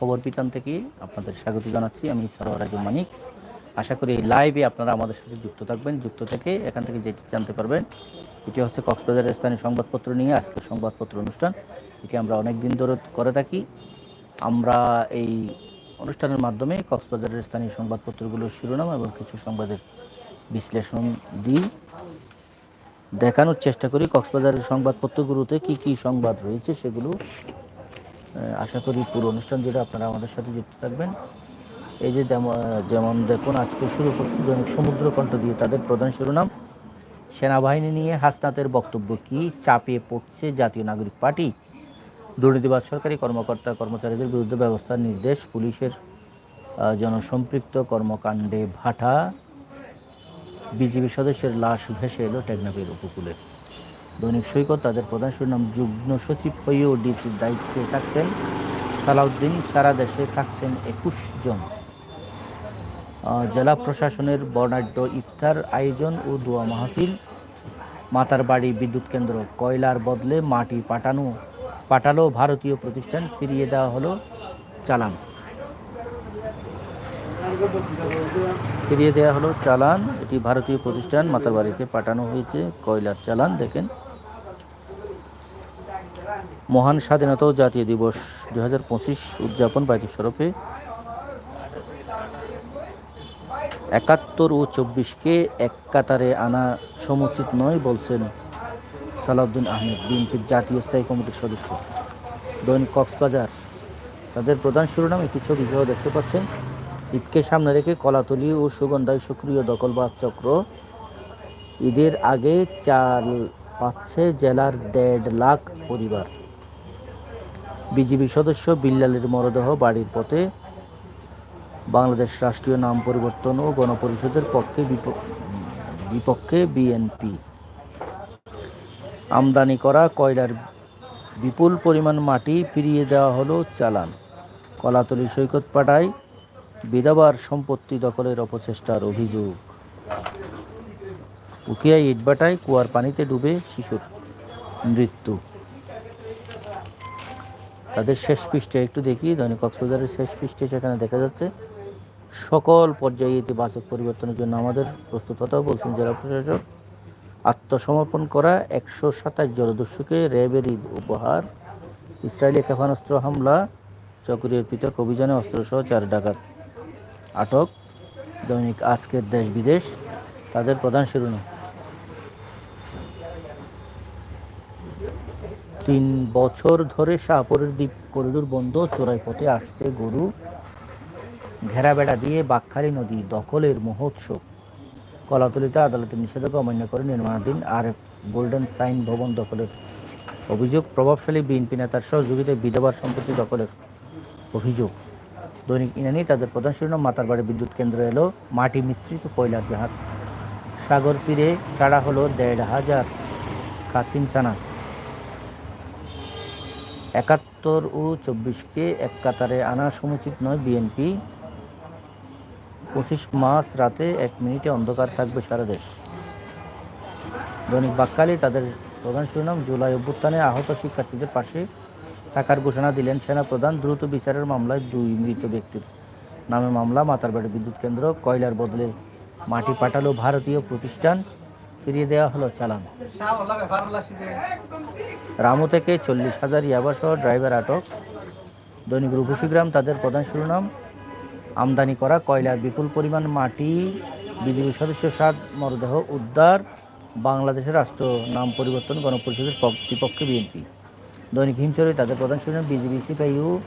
খবর পিতান থেকে আপনাদের স্বাগত জানাচ্ছি। আমি সরোয়ার আজম মানিক। আশা করি এই লাইভে আপনারা আমাদের সাথে যুক্ত থাকবেন। যুক্ত থেকে এখান থেকে যেটি জানতে পারবেন, এটি হচ্ছে কক্সবাজারের স্থানীয় সংবাদপত্র নিয়ে আজকের সংবাদপত্র অনুষ্ঠান। এটি আমরা অনেক দিন ধরে করে থাকি। আমরা এই অনুষ্ঠানের মাধ্যমে কক্সবাজারের স্থানীয় সংবাদপত্রগুলোর শিরোনাম এবং কিছু সংবাদের বিশ্লেষণ দিই। দেখানোর চেষ্টা করি কক্সবাজারের সংবাদপত্রগুলোতে কি কি সংবাদ রয়েছে সেগুলো আশা করি পুরো অনুষ্ঠান জুড়ে আপনারা আমাদের সাথে যুক্ত থাকবেন। এই যে যেমন দেখুন, আজকে শুরু করছি দৈনিক সমুদ্র কণ্ঠ দিয়ে তাদের প্রধান শিরোনাম। সেনাবাহিনী নিয়ে হাসনাতের বক্তব্য কি? চাপিয়ে পড়ছে জাতীয় নাগরিক পার্টি। দুর্নীতিবাদ সরকারি কর্মকর্তা, কর্মচারীদের বিরুদ্ধে ব্যবস্থার নির্দেশ, পুলিশের জনসম্পৃক্ত কর্মকাণ্ডে ভাটা। বিজিবি সদস্যের লাশ ভেসে এলো টেকনাফের উপকূলে। দৈনিক সৈকত, তাদের প্রধান সুনাম যুগ্ম সচিব হয়েও ডিসির দায়িত্বে থাকছেন সালাউদ্দিন, সারা দেশে থাকছেন একুশ জন। জেলা প্রশাসনের বর্ণাঢ্য ইফতার আয়োজন ও দোয়া মাহফিল, মাতার বাড়ি বিদ্যুৎ কেন্দ্র কয়লার বদলে মাটি পাঠানো, পাঠালো ভারতীয় প্রতিষ্ঠান, ফিরিয়ে দেওয়া হলো চালান। ফিরিয়ে দেওয়া হলো চালান, এটি ভারতীয় প্রতিষ্ঠান মাতার বাড়িতে পাঠানো হয়েছে কয়লার চালান, দেখেন। মহান স্বাধীনতা ও জাতীয় দিবস দুই হাজার পঁচিশ উদযাপন বাইতু স্বরূপে একাত্তর ও চব্বিশকে এক কাতারে আনা সমুচিত নয় বলছেন সালাউদ্দিন আহমেদ, বিএনপির জাতীয় স্থায়ী কমিটির সদস্য। দৈনিক কক্সবাজার, তাদের প্রধান শিরোনাম একটি ছবি সহ দেখতে পাচ্ছেন। ঈদকে সামনে রেখে কলাতলি ও সুগন্ধায় সক্রিয় দখলবাদ চক্র। ঈদের আগে চাল পাচ্ছে জেলার দেড় লাখ পরিবার। বিজিবি সদস্য বিল্লালের মরদেহ বাড়ির পথে বাংলাদেশ রাষ্ট্রীয় নাম পরিবর্তন ও গণপরিষদের পক্ষে বিপ- বিপক্ষে বিএনপি। আমদানি করা কয়লার বিপুল পরিমাণ মাটি ফিরিয়ে দেওয়া হলো চালান। কলাতলি সৈকত পাড়ায় বিধবার সম্পত্তি দখলের অপচেষ্টার অভিযোগ। উকিয়া ইটবাটায় কুয়ার পানিতে ডুবে শিশুর মৃত্যু। তাদের শেষ পৃষ্ঠে একটু দেখি, দৈনিক কক্সবাজারের শেষ পৃষ্ঠে সেখানে দেখা যাচ্ছে, সকল পর্যায়ে ইতিবাচক পরিবর্তনের জন্য আমাদের প্রস্তুত হতেও বলছেন জেলা প্রশাসক। আত্মসমর্পণ করা একশো সাতাশ জলদস্যুকে র্যাবের ঈদ উপহার। ইসরায়েলি ক্ষেপণাস্ত্র হামলা চকরিয়ার পৃথক অভিযানে অস্ত্রসহ চার ডাকাত। আটক দৈনিক আজকের দেশ বিদেশ, তাদের প্রধান শিরোনাম। তিন বছর ধরে শাহপুরের দ্বীপ করিডোর বন্ধ চোরাই পথে আসছে গরু। ঘেরাবেড়া দিয়ে বাকখালী নদী দখলের মহোৎসব। কলাতলিতে আদালতের নিষেধাজ্ঞা অমান্য করে নির্মাণাধীন আর গোল্ডেন সাইন ভবন দখলের অভিযোগ। প্রভাবশালী বিএনপি নেতার সহযোগিতায় বিধবার সম্পত্তি দখলের অভিযোগ। দৈনিক ইনানি তাদের প্রধান শিরোনাম মাতারবাড়ি বিদ্যুৎ কেন্দ্র এলো, মাটি মিশ্রিত কয়লার জাহাজ। সাগর তীরে ছাড়া হলো দেড় হাজার কাছিম চানা একাত্তর ও চব্বিশকে এক কাতারে আনা সমুচিত নয় বিএনপি। পঁচিশ মাস রাতে এক মিনিটে অন্ধকার থাকবে সারা দেশ। দৈনিক বাক্কালি তাদের প্রধান শিরোনাম, জুলাই অভ্যুত্থানে আহত শিক্ষার্থীদের পাশে থাকার ঘোষণা দিলেন সেনাপ্রধান। দ্রুত বিচারের মামলায় দুই মৃত ব্যক্তির নামে মামলা। মাতারবাড়ি বিদ্যুৎ কেন্দ্র, কয়লার বদলে মাটি পাঠালো ভারতীয় প্রতিষ্ঠান। ফিরিয়ে দেওয়া হলো চালান। রামু থেকে চল্লিশ হাজার ইয়াবাসহ ড্রাইভার আটক। দৈনিক রূপসীগ্রাম তাদের প্রধান শিরোনাম, আমদানি করা কয়লার বিপুল পরিমাণ মাটি, বিজেপি সদস্য সাত, মরদেহ উদ্ধার, বাংলাদেশের রাষ্ট্র নাম পরিবর্তন, গণপরিষদের পক- বিপক্ষে বিএনপি। দৈনিক হিমচরে তাদের প্রধান শিরোনাম, বিজেপি সিপাইউ,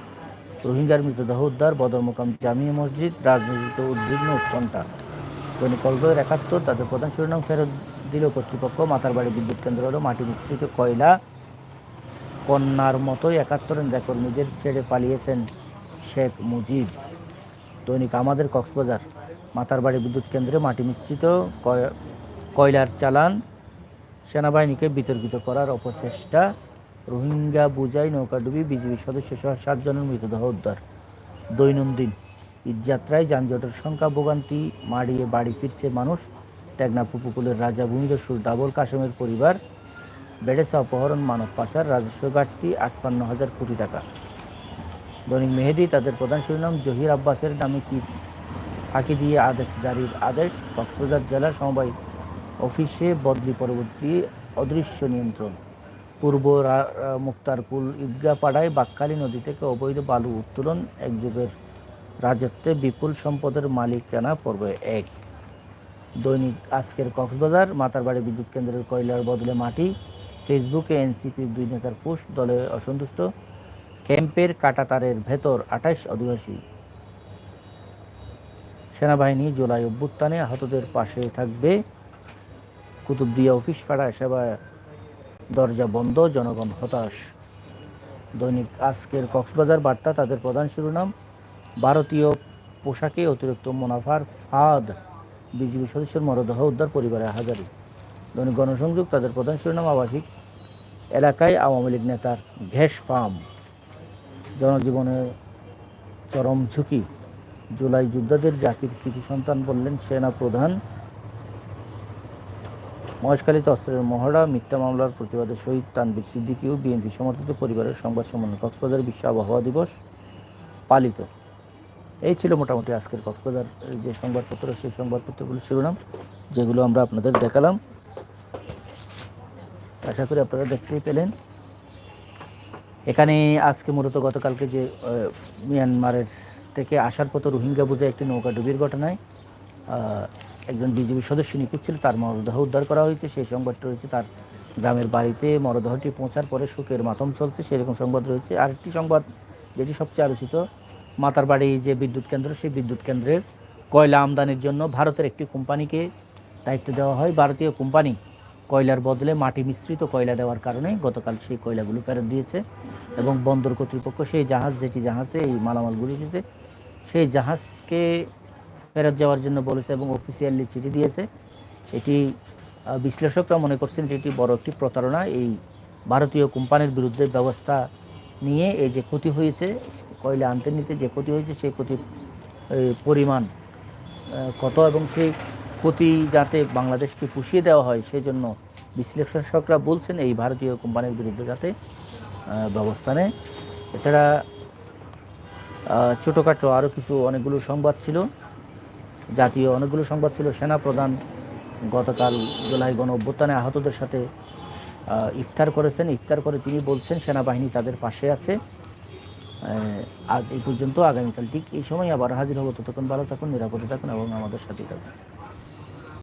রোহিঙ্গার মৃতদেহ উদ্ধার বদরমোকাম জামিয়া মসজিদ, রাজনীতিতে উদ্বিগ্ন উৎকণ্ঠা। দৈনিক কলকাতার একাত্তর, তাদের প্রধান শিরোনাম, ফেরত দিল কর্তৃপক্ষ মাতারবাড়ি বিদ্যুৎ কেন্দ্র হলো মাটি মিশ্রিত কয়লা। কন্যার মতোই একাত্তরের নেতাকর্মীদের ছেড়ে পালিয়েছেন শেখ মুজিব। দৈনিক আমাদের কক্সবাজার মাতারবাড়ি বিদ্যুৎ কেন্দ্রে মাটি মিশ্রিত কয়- কয়লার চালান সেনাবাহিনীকে বিতর্কিত করার অপচেষ্টা। রোহিঙ্গা বুঝাই নৌকাডুবি বিজিবি সদস্য সহ সাতজনের মৃতদেহ উদ্ধার। দৈনন্দিন ঈদযাত্রায় যানজটের সংখ্যা ভোগান্তি মাড়িয়ে বাড়ি ফিরছে মানুষ। টেকনাফ উপকূলের রাজা ভূমিদস্যুর ডাবল কাশেমের পরিবার, বেড়েছে অপহরণ, মানব পাচার, রাজস্ব ঘাটতি, আটপান্ন হাজার কোটি টাকা। দৈনিক মেহেদি, তাদের প্রধান শিরোনাম, জহির আব্বাসের নামে কি ফাঁকি দিয়ে আদেশ, জারির আদেশ, কক্সবাজার জেলা সমবায় অফিসে বদলি পরবর্তী অদৃশ্য নিয়ন্ত্রণ। পূর্ব মুক্তারপুল ঈদগাহ পাড়ায় বাক্কালী নদী থেকে অবৈধ বালু উত্তোলন এক যুগের রাজত্বে বিপুল সম্পদের মালিকানা পর্বে এক। দৈনিক আজকের কক্সবাজার, মাতারবাড়ি বিদ্যুৎ কেন্দ্রের কয়লার বদলে মাটি, ফেসবুকে এনসিপির দুই নেতার পোস্ট, দলে অসন্তুষ্ট, ক্যাম্পের কাটাতারের ভেতর আঠাইশ অধিবাসী। সেনাবাহিনী জুলাই অভ্যুত্থানে আহতদের পাশে থাকবে। কুতুবদিয়া অফিস ফাড়া, সেবা, দরজা বন্ধ, জনগণ হতাশ। দৈনিক আজকের কক্সবাজার বার্তা, তাদের প্রধান শিরোনাম, ভারতীয় পোশাকে অতিরিক্ত মুনাফার ফাঁদ। বিজিবি সদস্যের মরদেহ উদ্ধার পরিবারের হাজারি। দৈনিক গণসংযোগ তাদের প্রধান শিরোনাম আবাসিক এলাকায় আওয়ামী লীগ নেতার ঘ্যাস ফার্ম জনজীবনে চরম ঝুঁকি। জুলাই যোদ্ধাদের জাতির কৃতি সন্তান বললেন সেনা প্রধান। মহেশখালীতে অস্ত্রের মহড়া, মিথ্যা মামলার প্রতিবাদে শহীদ তানবির সিদ্দিকী ও বিএনপি সমর্থিত পরিবারের সংবাদ সম্মেলন কক্সবাজার বিশ্ব আবহাওয়া দিবস পালিত। এই ছিল মোটামুটি আজকের কক্সবাজার যে সংবাদপত্র, সেই সংবাদপত্রগুলো শিরোনাম, যেগুলো আমরা আপনাদের দেখালাম। আশা করি আপনারা দেখতেই পেলেন। এখানে আজকে মূলত গতকালকে যে মিয়ানমারের থেকে আসার পথে রোহিঙ্গা বোঝায় একটি নৌকা ডুবির ঘটনায় একজন বিজেপি সদস্য নিখোঁজ ছিল, তার মরদেহ উদ্ধার করা হয়েছে, সেই সংবাদটি রয়েছে তার গ্রামের বাড়িতে। মরদেহটি পৌঁছার পরে শোকের মাতম চলছে, সেরকম সংবাদ রয়েছে। আরেকটি সংবাদ যেটি সবচেয়ে আলোচিত মাতার বাড়ি যে বিদ্যুৎ কেন্দ্র, সেই বিদ্যুৎ কেন্দ্রের কয়লা আমদানির জন্য ভারতের একটি কোম্পানিকে দায়িত্ব দেওয়া হয়। ভারতীয় কোম্পানি কয়লার বদলে মাটি মিশ্রিত কয়লা দেওয়ার কারণে গতকাল সেই কয়লাগুলো ফেরত দিয়েছে এবং বন্দর কর্তৃপক্ষ সেই জাহাজ, যেটি জাহাজে এই মালামালগুলি এসেছে, সেই জাহাজকে ফেরত যাওয়ার জন্য বলেছে এবং অফিসিয়ালি চিঠি দিয়েছে। এটি বিশ্লেষকরা মনে করছেন যে এটি বড় একটি প্রতারণা। এই ভারতীয় কোম্পানির বিরুদ্ধে ব্যবস্থা নিয়ে এই যে ক্ষতি হয়েছে কয়লা আনতে নিতে যে ক্ষতি হয়েছে, সেই ক্ষতির পরিমাণ কত এবং সেই ক্ষতি যাতে বাংলাদেশকে পুষিয়ে দেওয়া হয় সেই জন্য বিশ্লেষকরা বলছেন এই ভারতীয় কোম্পানির বিরুদ্ধে যাতে ব্যবস্থা নেয়। এছাড়া ছোটোখাটো আরও কিছু অনেকগুলো সংবাদ ছিল। জাতীয় অনেকগুলো সংবাদ ছিল। সেনা প্রধান গতকাল জুলাই গণ অভ্যুত্থানে আহতদের সাথে ইফতার করেছেন। ইফতার করে তিনি বলছেন, সেনাবাহিনী তাদের পাশে আছে। আজ এই পর্যন্ত। আগামীকাল ঠিক এই সময় আবার হাজির হব। ততক্ষণ ভালো থাকুন, নিরাপদে থাকুন এবং আমাদের সাথে থাকুন।